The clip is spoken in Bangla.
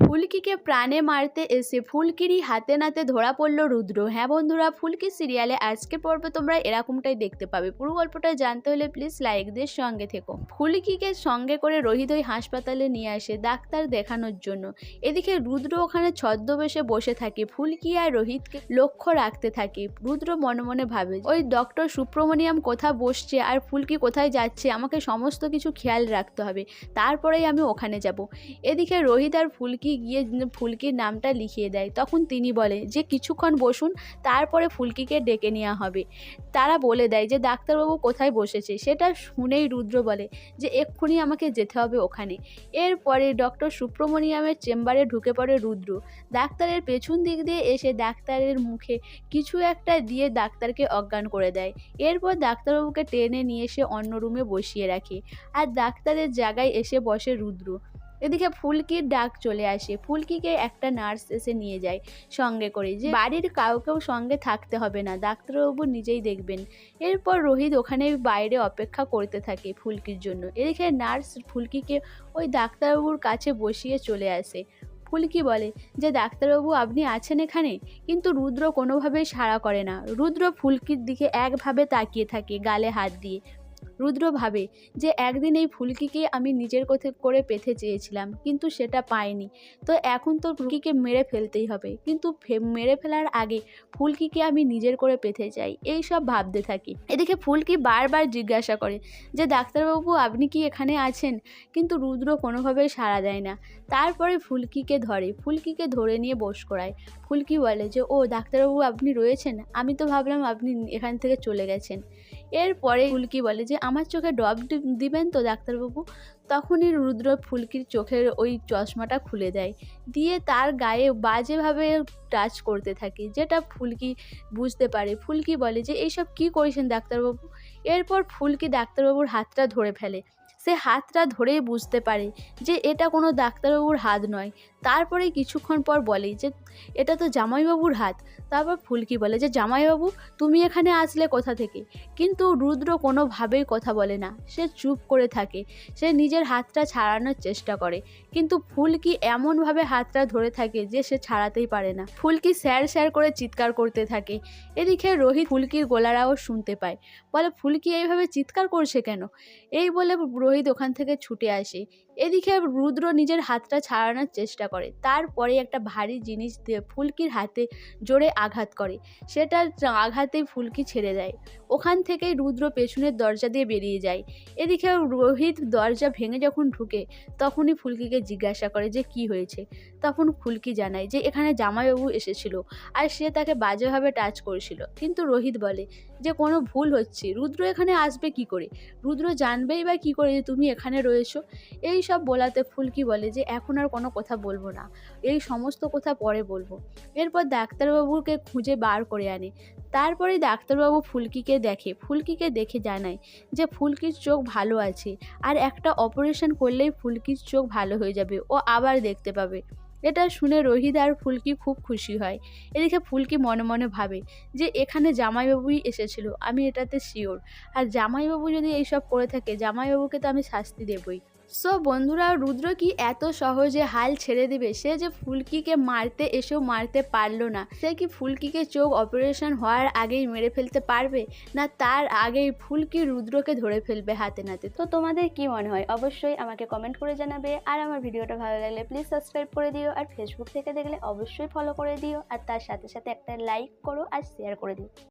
ফুলকিকে প্রাণে মারতে এসে ফুলকিরই হাতে নাতে ধরা পড়ল রুদ্র। হ্যাঁ বন্ধুরা, ফুলকি সিরিয়ালে আজকের পর্বে তোমরা এরকমটাই দেখতে পাবে। পুরো গল্পটা জানতে হলে প্লিজ লাইকদের সঙ্গে থেকো। ফুলকিকে সঙ্গে করে রোহিত ওই হাসপাতালে নিয়ে আসে ডাক্তার দেখানোর জন্য। এদিকে রুদ্র ওখানে ছদ্মবেশে বসে থাকে। ফুলকি আর রোহিতকে লক্ষ্য রাখতে থাকে। রুদ্র মনে মনে ভাবে, ওই ডক্টর সুব্রমণিয়াম কোথায় বসছে আর ফুলকি কোথায় যাচ্ছে? আমাকে সমস্ত কিছু খেয়াল রাখতে হবে। তারপরেই আমি ওখানে যাব। এদিকে রোহিত আর ফুলকি গিয়ে ফুলকির নামটা লিখিয়ে দেয়। তখন তিনি বলে যে, কিছুক্ষণ বসুন, তারপরে ফুলকিকে ডেকে নেওয়া হবে। তারা বলে দেয় যে, ডাক্তারবাবু কোথায় বসেছে? সেটা শুনেই রুদ্র বলে যে, এক্ষুনি আমাকে যেতে হবে ওখানে। এরপরে ডক্টর সুব্রমণিয়ামের চেম্বারে ঢুকে পড়ে রুদ্র। ডাক্তারের পেছন দিক দিয়ে এসে ডাক্তারের মুখে কিছু একটা দিয়ে ডাক্তারকে অজ্ঞান করে দেয়। এরপর ডাক্তারবাবুকে টেনে নিয়ে এসে অন্য রুমে বসিয়ে রাখে। আর ডাক্তারের জায়গায় এসে বসে রুদ্র। এদিকে ফুলকির ডাক চলে আসে। ফুলকিকে একটা নার্স এসে নিয়ে যায় সঙ্গে করে যে, বাড়ির কাউকেও সঙ্গে থাকতে হবে না, ডাক্তারবাবু নিজেই দেখবেন। এরপর রোহিত ওখানে বাইরে অপেক্ষা করতে থাকে ফুলকির জন্য। এদিকে নার্স ফুলকিকে ওই ডাক্তারবাবুর কাছে বসিয়ে চলে আসে। ফুলকি বলে, যে ডাক্তারবাবু, আপনি আছেন এখানে? কিন্তু রুদ্র কোনোভাবেই সাড়া করে না। রুদ্র ফুলকির দিকে একভাবে তাকিয়ে থাকে গালে হাত দিয়ে। রুদ্র ভাবে যে একদিন এই ফুলকিকে আমি নিজের কোথে করে পেতে চেয়েছিলাম, কিন্তু সেটা পাইনি। তো এখন তো ফুলকিকে মেরে ফেলতেই হবে। কিন্তু মেরে ফেলার আগে ফুলকিকে আমি নিজের করে পেতে চাই, এই সব ভাবতে থাকি। এদিকে ফুলকি বারবার জিজ্ঞাসা করে যে, ডাক্তারবাবু, আপনি কি এখানে আছেন? কিন্তু রুদ্র কোনোভাবেই সাড়া দেয় না। তারপরে ফুলকিকে ধরে ফুলকিকে ধরে নিয়ে বস করায়। ফুলকি বলে যে, ও, ডাক্তারবাবু, আপনি রয়েছেন? আমি তো ভাবলাম আপনি এখান থেকে চলে গেছেন। এরপরে ফুলকি বলে যে, আমার চোখে ডব দিবেন তো ডাক্তারবাবু? তখনই রুদ্র ফুলকির চোখের ওই চশমাটা খুলে দেয়। দিয়ে তার গায়ে বাজেভাবে টাচ করতে থাকে। যেটা ফুলকি বুঝতে পারে। ফুলকি বলে যে, এইসব কী করেছেন ডাক্তারবাবু? এরপর ফুলকি ডাক্তারবাবুর হাতটা ধরে ফেলে। সে হাতটা ধরেই বুঝতে পারে যে, এটা কোনো ডাক্তারবাবুর হাত নয়। তারপরে কিছুক্ষণ পর বলে যে, এটা তো জামাইবাবুর হাত। তারপর ফুলকি বলে যে, জামাইবাবু, তুমি এখানে আসলে কোথা থেকে? কিন্তু রুদ্র কোনোভাবেই কথা বলে না। সে চুপ করে থাকে। সে নিজের হাতটা ছাড়ানোর চেষ্টা করে। কিন্তু ফুলকি এমনভাবে হাতটা ধরে থাকে যে, সে ছাড়াতেই পারে না। ফুলকি স্যার স্যার করে চিৎকার করতে থাকে। এদিকে রোহিত ফুলকির গোলারাও শুনতে পায়। বলে, ফুলকি এইভাবে চিৎকার করছে কেন? এই বলে রোহিত ওখান থেকে ছুটে আসে। এদিকে রুদ্র নিজের হাতটা ছাড়ানোর চেষ্টা করে। তারপরে একটা ভারী জিনিস দিয়ে ফুলকির হাতে জোরে আঘাত করে। সেটা আঘাতেই ফুলকি ছেড়ে দেয়। ওখান থেকেই রুদ্র পেছনের দরজা দিয়ে বেরিয়ে যায়। এদিকে রোহিত দরজা ভেঙে যখন ঢুকে, তখনই ফুলকিকে জিজ্ঞাসা করে যে কি হয়েছে? তখন ফুলকি জানায় যে এখানে জামাইবাবু এসেছিল আর সে তাকে বাজেভাবে টাচ করেছিল। কিন্তু রোহিত বলে, যে কোনো ভুল হচ্ছে। রুদ্র এখানে আসবে কি করে? রুদ্র জানবেই বা কি করে যে তুমি এখানে রয়েছো? এই সব বলাতে ফুলকি বলে যে, এখন আর কোনো কথা বলব না। এই সমস্ত কথা পরে বলব। এরপর ডাক্তারবাবুকে খুঁজে বার করে আনে। তারপরে ডাক্তারবাবু ফুলকিকে দেখে। ফুলকিকে দেখে জানায় যে, ফুলকির চোখ ভালো আছে। আর একটা অপারেশন করলেই ফুলকির চোখ ভালো হয়ে যাবে। ও আবার দেখতে পাবে। এটা শুনে রোহিত আর ফুলকি খুব খুশি হয়। এদিকে ফুলকি মনে মনে ভাবে যে, এখানে জামাইবাবুই এসেছিল। আমি এটাতে শিওর আর জামাইবাবু যদি এইসব করে থাকে, জামাইবাবুকে তো আমি শাস্তি দেবই। সো বন্ধুরা, রুদ্র কি এত সহজে হাল ছেড়ে দিবে? সে যে ফুলকিকে মারতে এসেও মারতে পারল না। সে কি ফুলকিকে চোখ অপারেশন হওয়ার আগেই মেরে ফেলতে পারবে? না, তার আগেই ফুলকি রুদ্রকে ধরে ফেলবে হাতে নাতে? তো তোমাদের কি মনে হয়? অবশ্যই আমাকে কমেন্ট করে জানাবে। আর আমার ভিডিওটা ভালো লাগলে প্লিজ সাবস্ক্রাইব করে দিও। আর ফেসবুক থেকে দেখলে অবশ্যই ফলো করে দিও। আর তার সাথে সাথে একটা লাইক করো আর শেয়ার করে দিও।